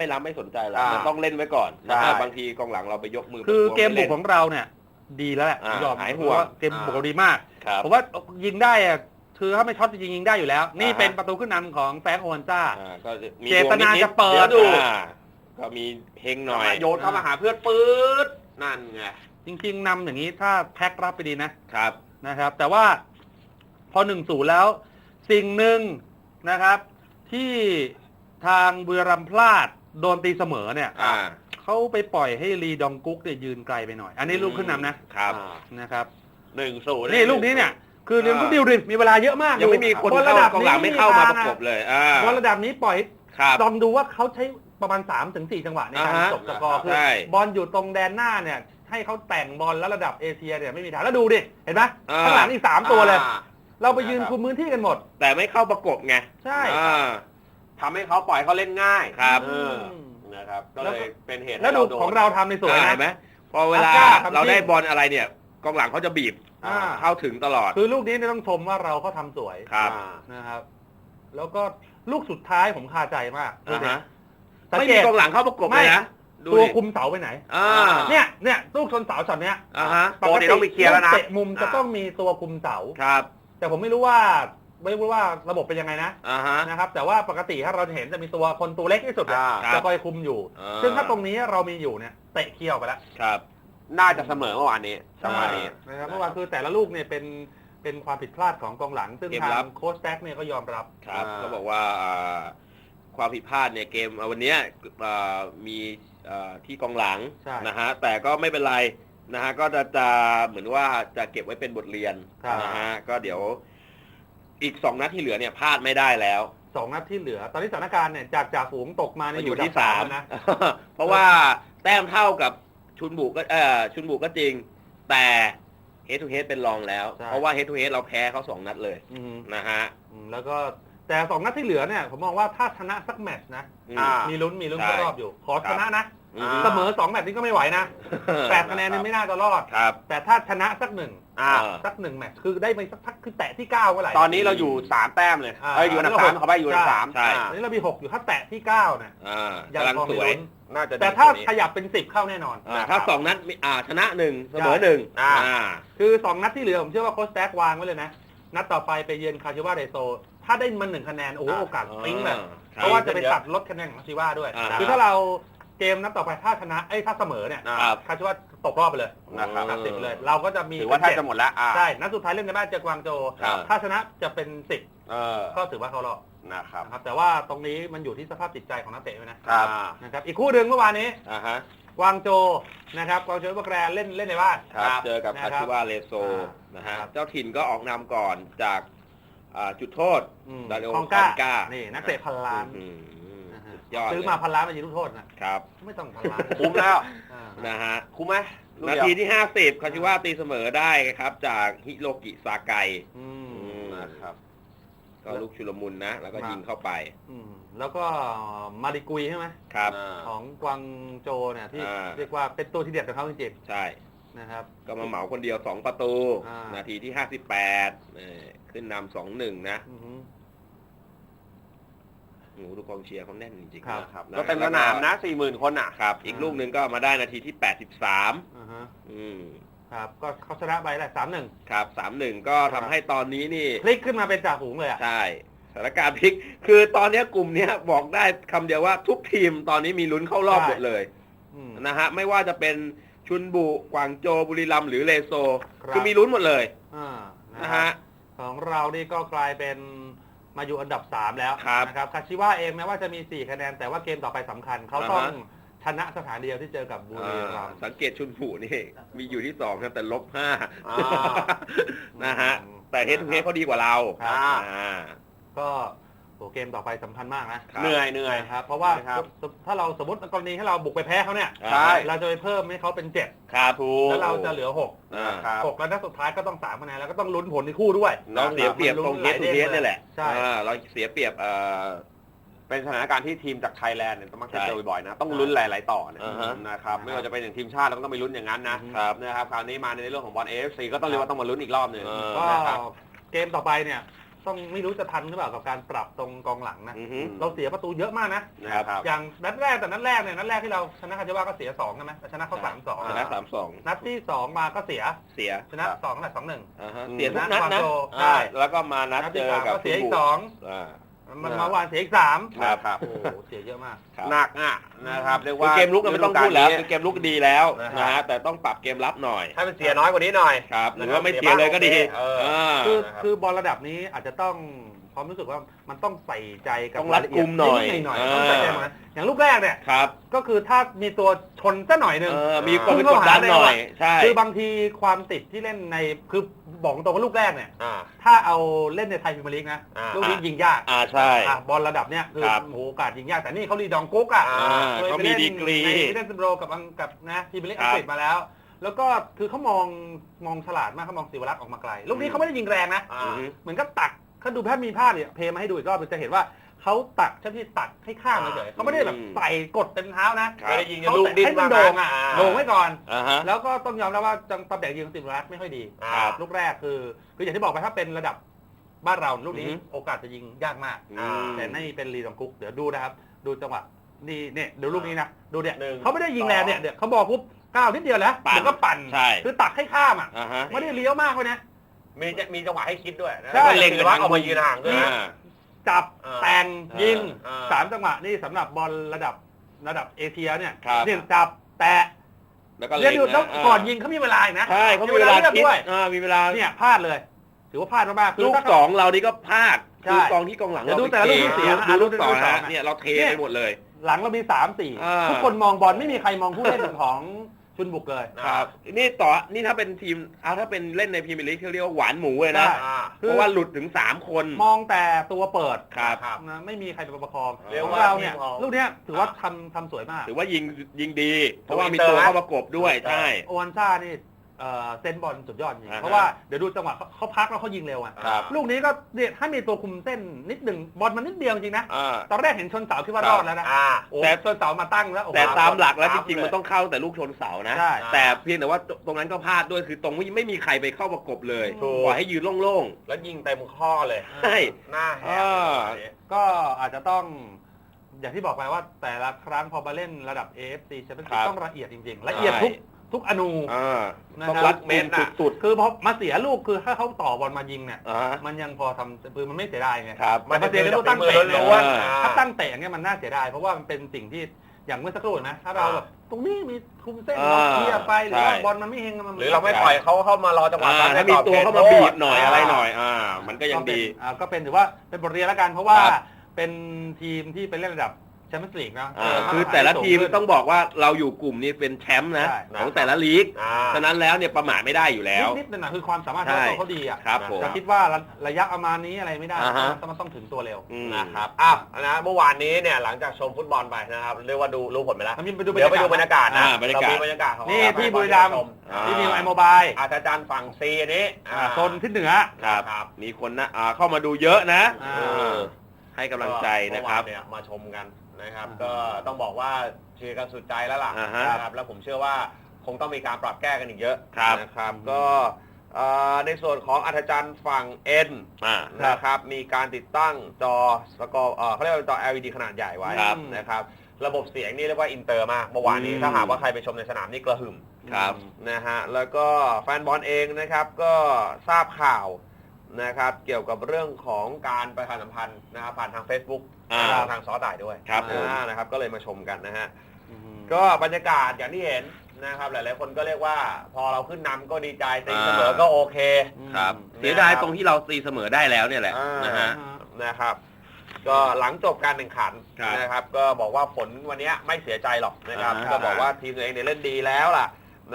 ไม่รับไม่สนใจหรอกอ่ามันต้องเล่นไว้ก่อนนะใช่ฮะบางทีกองหลังเราไปยกมือคือประท้วงเกมบุไล่กนของเราเนี่ย ดีแล้วแหละอ่ายอมหายห่วง เพระเกมบุกเราดีมาก ครับ ผมว่ายิงได้อะคือถ้าไม่ช็อตจะยิงยิงได้อยู่แล้ว นี่อ่าฮะ เป็นประตูขึ้นนำของแฟรงค์โอวันซ่าอ่าก็มีเจตนาดวงดๆจะเปิดเดี๋ยวดูอ่าก็มีเฮงหน่อย โยนเข้ามาหาเพื่อนปื๊ดนั่นไง จริงๆนำอย่างนี้ถ้าแพ็ครับไปดีนะครับ นะครับ แต่ว่าพอหนึ่งศูนย์แล้ว สิ่งหนึ่งนะครับ ที่ทางบุรีรัมย์พลาด โดนตีเสมอเนี่ยอ่า เขาไปปล่อยให้ลีดองกุ๊กเนี่ยยืนไกลไปหน่อย อันนี้ลูกขึ้นนำนะครับอ่านะครับ หนึ่งศูนย์นี่ลูกนี้เนี่ย คือเรียนผู้ดิวดิมีเวลาเยอะมากยังไม่มีคนบอลเข้าระดับกองหลังไม่เข้ามาประกบเลยอ่าบอลระดับนี้ปล่อยครับ ลองดูว่าเขาใช้ประมาณ3ถึง4จังหวะในการอ่าฮะจบสกอร์คือใช่ บอลอยู่ตรงแดนหน้าเนี่ย ให้เขาแต่งบอลแล้วระดับเอเชียเนี่ยไม่มีทางแล้วดูดิ เห็นไหมอ่าข้างหลังอีกสามตัวเลย อ่า เราไปยืนคุมพื้นที่กันหมด แต่ไม่เข้าประกบไงใช่ อ่า ทำให้เขาปล่อยเขาเล่นง่ายครับ เออนะครับ ก็เลยเป็นเหตุแล้วให้ดูโน ของเราทำในสวยอ่านะเห็นไหมพอเวลาอาก้าทำเราได้จริง บอลอะไรเนี่ยกองหลังเขาจะบีบอ่า เข้าถึงตลอด คือลูกนี้เนี่ยต้องชมว่าเราเขาทำสวยครับ อ่านะครับ แล้วก็ลูกสุดท้ายผมคาใจมากดูอ่าดิฮะสังไม่เกมีต กองหลังเข้าประกบเลยนะดูตัวดิคุมเสาไปไหน อ่า เนี่ยเนี่ยลูกชนเสาช็อตเนี้ยอ่าฮะโปรนี่ต้องไปเคลียร์แล้วนะ เตะมุมจะต้องมีตัวคุมเสา ครับ แต่ผมไม่รู้ว่า ไม่รู้ว่าระบบเป็นยังไงนะอ่าฮะ นะครับ แต่ว่าปกติถ้าเราเห็นจะมีตัวคนตัวเล็กที่สุดอะอ่าครับจะคอยคุมอยู่ อ่า ซึ่งถ้าตรงนี้เรามีอยู่เนี่ยเตะเคี่ยวไปแล้วครับ น่าจะเสมอเมื่อวานนี้จังหวะนี้ นะครับเมื่อวานคือแต่ละลูกเนี่ยเป็นเป็นความผิดพลาดของกองหลัง ซึ่งเกมทารังบโค้ชแท็กเนี่ยก็ยอมรับ ครับอ่าก็บอกว่าอ่าความผิดพลาดเนี่ยเกมอ่าวันเนี้ยอ่ามีอ่าที่กองหลังใช่นะฮะแต่ก็ไม่เป็นไรนะฮะก็จะจะเหมือนว่าจะเก็บไว้เป็นบทเรียนครับ นะฮะก็เดี๋ยว อีกสองนัดที่เหลือเนี่ยพลาดไม่ได้แล้ว สองนัดที่เหลือ ตอนนี้สถานการณ์เนี่ยจากจ่าฝูงตกมาเนี่ยมาออยู่ยู่ที่ที่สาสามมนะ เพราะว่าแต้มเท่ากับชุนบุกก็เออชุนบุกก็จริง แต่เฮดทูเฮดเป็นรองแล้ว ใช่ เพราะว่าเฮดทูเฮดเราแพ้เขาสองนัดเลยอืมนะฮะ อืมแล้วก็แต่สองนัดที่เหลือเนี่ยผมมองว่าถ้าชนะสักแมตช์นะ อืมอ่ามีลุ้นมีลุ้นใช่ เข้ารอบอยู่ ขอชนะนะ อืมาเสมอสองแมตช์นี้ก็ไม่ไหวนะแปดคะแนนเนี่ยไม่น่าจะรอด ครับ แต่ถ้าชนะสักหนึ่งอ่าเออสักหนึ่งแมตช์คือได้ไปสักพักคือแตะที่เก้าเมื่อไหร่ตอนนี้เราอยู่สามแต้มเลยอ่าเอ้ยอยู่อันดับสามขอไปอยู่อันดับสามใช่ อ่าตอนนี้เรามีหกอยู่ถ้าแตะที่เก้าเนี่ยอ่ายังกำลังพอสมีวยลุ้นน่าจะดีแต่ถ้ากว่นี้ ขยับเป็นสิบเข้าแน่นอน อ่าถ้าสองนัดมีอ่าชนะหนึ่งเสมอใช่หนึ่งอ่า อ่า คือสองนัดที่เหลือผมเชื่อว่าโค้ชแท็กวางไว้เลยนะ นัดต่อไปไปเยือนคาชิวาเรโซ ถ้าได้มันหนึ่งคะแนนโอ้โหโอกาสปิ๊งเลยคบเพราะว่าจะไปตัดลดคะแนนของคาชิวาด้วย อ่า คือถ้าเรา เกมนัดต่อไปถ้าชนะไอ้ยถ้าเสมอเนี่ยครับคาชิวาตกรอบไปเลยนะครับ ตัดสิบเลย เราก็จะมีถือว่าแทบจะหมดแล้วอ่า ใช่นัดสุดท้ายเล่นในบ้านเจอกวางโจวครับ ถ้าชนะจะเป็นสิบเออก็ถือว่าเขารอบนะครับนะครับ แต่ว่าตรงนี้มันอยู่ที่สภาพจิตใจของนักเตะด้วยนะครับอ่านะครับอีกคู่หนึ่งเมื่อวานนี้ อ่าฮะกวางโจวนะครับกวางโจวบักแรนเล่นเล่นในบ้านครับครับเจอกับนะคคารับชิวาเลโซอ่านะฮะครับ เจ้าถิ่นก็ออกนำก่อนจากอ่าจุดโทษ อืมดาริโอคองก้าคองก้านี่นี่นักเตะพันล้าน อืมนะฮะสุด ยอดซื้อเลยมาพันล้านมายิงลูกโทษนะครับ ไม่ต้องพันล้านคุ้มแล้ว อ่า นะฮะ คุ้มไหมลูกนาเดียวทีที่ 50 คาชิวาตีเสมอได้ครับ จากฮิโรกิซาไก อืมอืมนะครับ ก็ลูกชุลมุนนะ แล้วก็มายิยิงเข้าไปอืมแล้วก็มาริกุยใช่ไหมครับอ่าของกวางโจวเนี่ยที่อ่า เรียกว่าเป็นตัวที่เด็ดของเขาจริงใช่ ๆนะครับ ก็มาเหมาคนเดียว 2 ประตู อ่านาทีที่ 58เอ่อขึ้นนำสองหนึ่งนะ อือฮึ โอ้โหดูกองเชียร์เขาแน่นจริงๆครับนะครับก็เต็มสนามนะสี่หมื่นคนอะครับ อีกลูกหนึ่งก็มาได้นาทีที่83อ่าฮะอืมครับก็เขาชนะไปแหละสามหนึ่งครับ3-1ก็ทำให้ตอนนี้นี่พลิกขึ้นมาเป็นจ่าฝูงเลยอะใช่สถานการณ์พลิก คือตอนนี้กลุ่มเนี้ยบอกได้คำเดียวว่าทุกทีมตอนนี้มีลุ้นเข้ารอบใช่หมดเลยอืมนะฮะไม่ว่าจะเป็นชุนบุกวางโจวบุรีรัมย์หรือเลโซครับคือมีลุ้นหมดเลยอ่านะนะฮะฮะของเรานี่ก็กลายเป็น มาอยู่อันดับ 3 แล้วครับนะครับคาชิวะเองแม้ว่าจะมี 4 คะแนน แต่ว่าเกมต่อไปสำคัญ เขาต้องอ่าฮะ ชนะสถานเดียวที่เจอกับบุรีรัมย์ สังเกตชุนบุนี่ มีอยู่ที่สองครับแต่ลบห้าอ่านะฮะ แต่เฮดทูเฮดเขาดีกว่าเราครับ อ่า ก็ โหเกมต่อไปสำคัญมากนะครับเหนื่อยเหนื่อย นะครับเพราะว่าครับสถ้าเราสมมติกรณีให้เราบุกไปแพ้เขาเนี่ยใช่ เราจะไปเพิ่มให้เขาเป็น7ครับถูกแล้วเราจะเหลือ6อ่าครับ6แล้วนัดสุดท้ายก็ต้อง3คะแนนแล้วก็ต้องลุ้นผลในคู่ด้วย เราเสียเปรียบตรงเฮดทูเฮดนี่แหละใช่ อ่าเราเสียเปรียบเอ่อ เป็นสถานการณ์ที่ทีมจากไทยแลนด์เนี่ยต้องมักจะใช่เจอบ่อยๆนะ ต้องลุ้นหลายๆต่อเนี่ยอ่าฮะนะครับ ไม่ว่าจะเป็นอย่างทีมชาติเราก็ต้องไปลุ้นอย่างนั้นนะครับนะครับคราวนี้มาในเรื่องของบอลเอฟซีก็ต้องเรียกว่าต้องมาลุ้นอีกรอบหนึ่งเออก็นะครับ เกมต่อไปเนี่ย ต้องไม่รู้จะทันหรือเปล่ากับการปรับตรงกองหลังนะ อือฮึ เราเสียประตูเยอะมากนะ นะครับครับอย่างนัดแรกแต่นัดแรกเนี่ยนัดแรกที่เราชนะคาจาวาก็เสียสองใช่ไหมแต่ชนะเขาสามสองชนะสามสองนัดที่สองมาก็เสียเสียชนะสองนัดสองหนึ่ง อ่าฮะอืมเสียทุกนัดนะนะความโตอ่าใช่แล้วก็มานัดนัดเจที่อสามกับก็เสียอีคุณกบุสอง อ่า มันอ่ามมาวานเสียอีกสามครับครับ โอ้โหเสียเยอะมากหนักอะนะครับเรียกคือว่าเกมลุกเราไม่ต้องพูดแล้วคือเกมลุกดีแล้วนะครับนะฮะ แต่ต้องปรับเกมรับหน่อยให้มันเสียน้อยกว่านี้หน่อย ครับหรือนะครับว่าไม่เสียเลยก็ดีเอออ่าคือนะครับ คือบอลระดับนี้อาจจะต้องความรู้สึกว่ามันต้องใส่ใจกับต้องรัดกุมหน่อยดหน่อยอ่าต้องใส่ใจหน่อยอย่างลูกแรกเนี่ย ครับก็คือถ้ามีตัวชนซะหน่อยหนึ่งเออมีคนไปพุ่กงดเข้าดันหาหน่อยเร็วอะใช่ คือบางทีความติดที่เล่นในคือ บอกตรงว่าลูกแรกเนี่ย อ่า ถ้าเอาเล่นในไทยพรีเมียร์ลีกนะ อ่า ลูกนี้ยิงยากอ่าใช่ อะบอลระดับเนี้ยคือครับโอ้โหโอกาสยิงยาก แต่นี่เขารีดองกุ๊กอะอ่าคยเขาไปมีล่นดีกรี ในเล่นสโบรกับอังกับนะพรีเมียร์ลีกครัอับงกฤษมาแล้ว แล้วก็คือเขามองมองฉลาดมากเขามองศิวรักษ์ออกมาไกล ลูกนี้เขาไม่ได้ยิงแรงนะ อ่าอือฮึเหมือนกับตักเขาดูแพทย์มีภาพเนี่ยเพลย์มาให้ดูอีกรอบจะเห็นว่า เขาตักใช่ที่ตักให้ข้างเฉยๆเขาไม่ได้แบบอืมใส่กดเต็มเท้านะครับไม่ได้ยิงเขาลูกแต่ดิ้นให้มันบ้างโด่งอะอ่าโด่งไว้ก่อน อ่าฮะ แล้วก็ต้องยอมรับว่าจังตำแหน่งยิงของสิวรักษ์ไม่ค่อยดีครับ ลูกแรกคือ คืออย่างที่บอกไปถ้าเป็นระดับบ้านเราลูกนี้อือฮึโอกาสจะยิงยากมาก อืมแต่นี่เป็นรีดองกุ๊กเดี๋ยวดูนะครับ ดูจังหวะนี่เนี่ยเดี๋ยวลูกนี้นะดูเนี่ยหนึ่งเขาไม่ได้ยิงแรงเนี่ยเดี๋ยวเขาบอกปุ๊บก้าวนิดเดียวแล้วปั่น เดี๋ยวก็ปั่นใช่ คือตักให้ข้ามอะอ่าฮะ ไม่ได้เลี้ยวมากเลยนะ มีจะมีจังหวะให้คิดด้วยนะใช่เล็งเลยว่าเอามายืนห่างด้วยอ่านะ จับอ่าแต่งยิงอ่าสามจังหวะนี่สำหรับบอลระดับระดับเอเชียเนี่ยครับ เนี่ยจับแตะแล้วก็เดี๋ยวเล็งดูแล้วะก่อนยิงเขามีเวลาอีกนะใช่เขามีเวลาลือกคิดด้วยอ่ามีเวลาเนี่ยพลาดเลย ถือว่าพลาดมากๆคือลูกถ้า สองเรานี่ก็พลาดใช่คือกองที่กองหลังเดี๋ยวเราดูแต่ละลูกที่เสียนะดูลูกอะต่อลูกที่นะสองฮะนะเนี่ยเราเทเนี่ยไปหมดเลย หลังเรามีสามสี่อ่า ทุกคนมองบอลไม่มีใครมองผู้เล่นของ ชุนบุกเลย ครับ นี่ต่อนี่ถ้าเป็นทีมเอาถ้าเป็นเล่นในพรีเมียร์ลีกเขาเรียกว่าหวานหมูเลยนะ ใช่ อ่า เพราะว่าหลุดถึงสามคนมองแต่ตัวเปิดครับครับนะไม่มีใครเป็นประคองเรียกของว่าเราเนี่ย ทีมของลูกเนี้ยถือว่า ทำทำสวยมาก ถือว่ายิงยิงดี เพราะว่าอินมีเตอร์ตัวนะเข้าประกบด้วยใช่ โอวันซ่านี่ เอ่อเซนบอลสุดยอดจริงอ่าฮะเพราะว่าเดี๋ยวดูจังหวะเขาเขาพักแล้วเขายิงเร็วอะครับลูกนี้ก็เนี่ยถ้ามีตัวคุมเส้นนิดหนึ่งบอลมันนิดเดียวจริงนะอ่า ตอนแรกเห็นชนเสาคิดว่าครับรอดแล้วนะอ่า โอ้แต่ ชนเสามาตั้งแล้วโอ้โหแต่ตามหลักแล้วคจรับริงๆมันต้องเข้าแต่ลูกชนเสานะ ใช่ แต่เพียงแต่ว่าตรงนั้นก็พลาดด้วยคือตรงไม่ไม่มีใครไปเข้าประกบเลยถูก ปล่อยให้ยืนโล่ง แล้วยิงเต็มข้อเลยๆใช่ หน้าแหอ่ากเลยก็อาจจะต้อง อย่างที่บอกไปว่าแต่ละครั้งพอมาเล่นระดับ AFC แชมเปี้ยนครัส์บต้องละเอียดจริงๆ ละเอียดทุก ทุกอนูอ่านะครับต้องรัดเมตรสุดคือพอมาเสียลูกคือถ้าเขาต่อบอลมายิงเนี่ยๆอ่ามันยังพอทำคือมันไม่เสียดายไงครับแต่พอเสียลูกตั้งมือเตะล้วนเออๆถ้าตั้งเตะอย่างเงี้ยมันน่าเสียดายเพราะว่ามันเป็นสิ่งที่อย่างเมื่อสักครู่นะถ้าเราแบบตรงนี้มีคุมเส้นอ่าเราเคลียร์ไปหรือว่าใช่ บอลมันไม่เฮงมัน หรือเราไม่ปล่อยเขาเข้ามารอจังหวะอ่าการถ้ามีตัวเข้ามาบีบหน่อยอะไรหน่อย อ่า มันก็ยังดีอ่าก็เป็นถือว่าเป็นบทเรียนแล้วกันเพราะว่าครับเป็นทีมที่ไปเล่นระดับ แชมเปี้ยนส์ลีกนะอ่าเคือแต่ละทีมสูงขึ้นต้องบอกว่าเราอยู่กลุ่มนี้เป็นแชมป์นะ ใช่ ของแต่ละลีก อ่า ฉะนั้นแล้วเนี่ยประมาทไม่ได้อยู่แล้ว นิดๆนั่นนะคือความสามารถใช่เขาเขาดีอะครับผมจะคิดว่าระระยะประมาณนี้อะไรไม่ได้อ่าฮะ ต้องมันต้องถึงตัวเร็ว อืม นะครับอ้าวนะเมื่อวานนี้เนี่ยหลังจากชมฟุตบอลไปนะครับเรียกว่าดูรู้ผลไปแล้วแล้วมีไปดูเดี๋ยวไปดูบรรยากาศนะอ่าบรรยากาศ เมีบรรยากาศของนี่เราที่ให้บุรีรัมย์ชมอ่า ที่นิวไอโมบายอาจารย์ฝั่งซีอันนี้อ่าโซนที่เหนือ ครับ ครับ มีคนนะอ่าเข้ามาดูเยอะนะอ่า เออ ให้กำลังใจนะครับ เมื่อวาเนี่ยมาชมกันนะครับอ่าก็ต้องบอกว่าเชียร์กันสุดใจแล้วล่ะอ่าฮะนะครับแล้วผมเชื่อว่าคงต้องมีการปรับแก้กันอีกเยอะครับ นะครับ ก็เอ่อในส่วนของอาจารย์ฝั่ง N อ่า นะครับ มีการติดตั้งจอสกอร์เอ่อเขาเรียกว่าจอ LED ขนาดใหญ่ไว้ครับนะครับ ระบบเสียงนี่เรียกว่าอินเตอร์มากเมื่อวานนี้อืม ถ้าหากว่าใครไปชมในสนามนี่กระหึ่มครับ นะฮะแล้วก็แฟนบอลเองนะครับ ก็ทราบข่าว นะครับ เกี่ยวกับเรื่องของการประชาสัมพันธ์นะครับผ่านทาง Facebook อ่าทางซอต่ายด้วยครับผม อ่านะครับ ก็เลยมาชมกันนะฮะอืมก็บรรยากาศอย่างที่เห็นนะครับ หลาย ๆ คนก็เรียกว่า พอเราขึ้นนำก็ดีใจตีอ่าเสมอก็โอเค ครับอืมเสียดายตรงที่เราตีเสมอได้แล้วเนี่ยแหละอ่าน นะฮะ นะครับ ก็หลังจบการแข่งขันครับนะครับ ก็บอกว่าผลวันนี้ไม่เสียใจหรอกนะครับ อ่า ก็บอกว่าทีมตัวเองเนี่ยเล่นดีแล้วล่ะ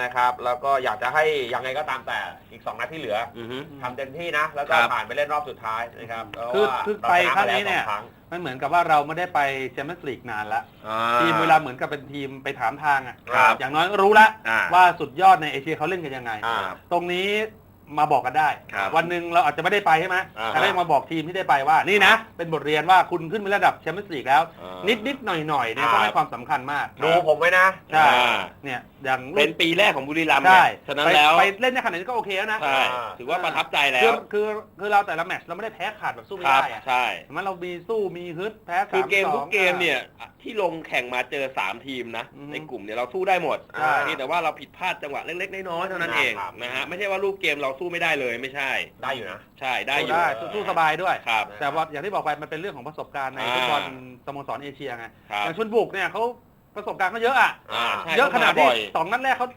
นะครับ แล้วก็อยากจะให้ยังไงก็ตามแต่อีก 2 นัดที่เหลืออือฮึ ทำเต็มที่นะ แล้วก็ครับ ผ่านไปเล่นรอบสุดท้ายนะครับเพราะคือว่าคือเราไปชะครั้งมาแล้วนี้เนี่ยสอครั้งมันเหมือนกับว่าเราไม่ได้ไปแชมเปี้ยนส์ลีกนานละ อ่า ทีมเวลาเหมือนกับเป็นทีมไปถามทางอะ ครับอย่างน้อยรู้ละอ่า ว่าสุดยอดในเอเชียเขาเล่นกันยังไง อ่า ตรงนี้ มาบอกกันได้ ครับวันหนึ่งเราอาจจะไม่ได้ไปใช่ไหมอ่าฮะแต่ก็ยังมาบอกทีมที่ได้ไปว่านี่นะ เป็นบทเรียนว่าคุณขึ้นไประดับแชมเปี้ยนส์ลีกแล้ว อ่านิดนิดๆหน่อยหน่อยๆเนี่ยครับก็ให้ความสำคัญมากดูผมไว้นะใช่อ่า เนี่ยอย่างลูกเป็นปีแรกของบุรีรัมย์ใช่เนี่ยฉะนั้นไปแล้วไปเล่นในขนาดนี้ก็โอเคแล้วนะใช่อ่าถือว่าประทับใจแล้คือวคือคือเราแต่ละแมตช์เราไม่ได้แพ้ขาดแบบสู้ไม่ครับได้อะใช่มันเรามีสู้มีฮึดแพ้คือเกมสาทุกสงเกมเนี่ยที่ลงแข่งมาเจอ 3 ทีมนะ อือฮึในกลุ่มเนี่ยเราสู้ได้หมดใช่ เพียงแต่ว่าเราผิดพลาดจังหวะเล็กๆน้อยๆเท่านั้นเองครับ นะฮะไม่ใช่ว่ารูปเกมเราสู้ไม่ได้เลยไม่ใช่ ได้อยู่นะ ใช่ได้สู้อยู่ ได้สู้สบายด้วย ครับ แต่ว่าอย่างที่บอกไปมันเป็นเรื่องของประสบการณ์ในอ่า ฟุตบอลสโมสรเอเชียไงครับอย่างชุนบุกเนี่ยเขาประสบการณ์ก็เยอะอะอ่าใช่เยอะขนาดข้มที่บ่อย สองนัดแรกเขา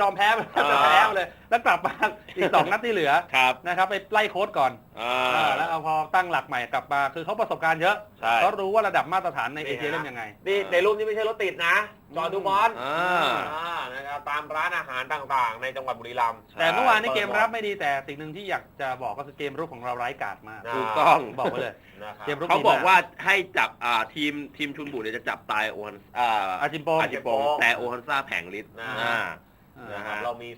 ยอมแพ้ไปอ่า แพ้ไปเลย แล้วกลับมา อีกสองนัดที่เหลือครับนะครับไปไล่โค้ดก่อนอ่าอ่าแล้วเอาพอตั้งหลักใหม่กลับมาคือเขาประสบการณ์เยอะใช่ เขารู้ว่าระดับมาตรฐานในนี่เอเชียฮะเล่นยังไง นี่ในรูปนี้ไม่ใช่รถติดนะ จอดดูบอลอ่า อ่า นะครับตามร้านอาหารต่างๆ ในจังหวัดบุรีรัมย์ แต่เมื่อวานนี้เกมเปิดบอลรับไม่ดีแต่สิ่งหนึ่งที่อยากจะบอกก็คือเกมรุกของเราไร้กาดมากอ่าถูกต้อง บอกไว้เลยนะครับเกมรุกเขาบอกว่าให้จับอ่าทีมทีมชุนบุรีเนี่ยจะจับตายโอฮันอ่าอาจิมโปงอาจิโปงแต่โอฮันซ่าแผงฤทธิ์นะอ่าอ่านะนะคฮะรับเรามี